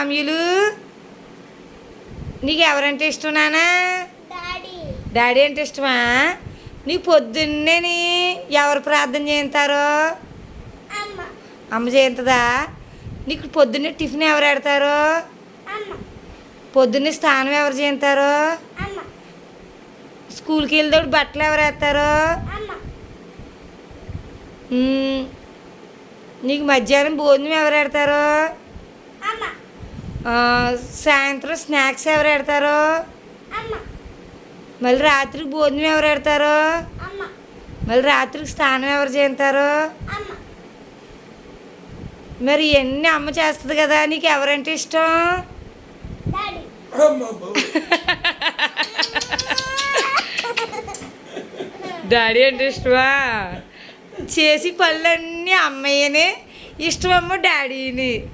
Samuel నీకు ఎవరంటే ఇష్టం నానా? డాడీ. అంటే ఇష్టమా? నీకు పొద్దున్నే నీ ఎవరు ప్రార్థన చేస్తారు అమ్మ. చేస్తుందా నీకు పొద్దున్నే టిఫిన్ ఎవరు పెడతారు అమ్మ. పొద్దున్నే స్నానం ఎవరు చేస్తారు అమ్మ. స్కూల్కి వెళ్తాడు బట్టలు ఎవరు వేస్తారు. నీకు మధ్యాహ్నం భోజనం ఎవరు పెడతారు సాయంత్రం స్నాక్స్ ఎవరు పెడతారు? అమ్మ. మళ్ళీ రాత్రికి భోజనం ఎవరు పెడతారు? అమ్మ. మళ్ళీ రాత్రికి స్నానం ఎవరు చేస్తారు? అమ్మ. మరి ఇవన్నీ అమ్మ చేస్తుంది కదా నీకు ఎవరంటే ఇష్టం? డాడీ. డాడీ అంటే ఇష్టమా? చేసి పళ్ళన్నీ అమ్మయ్యనే ఇష్టమమ్మ డాడీని.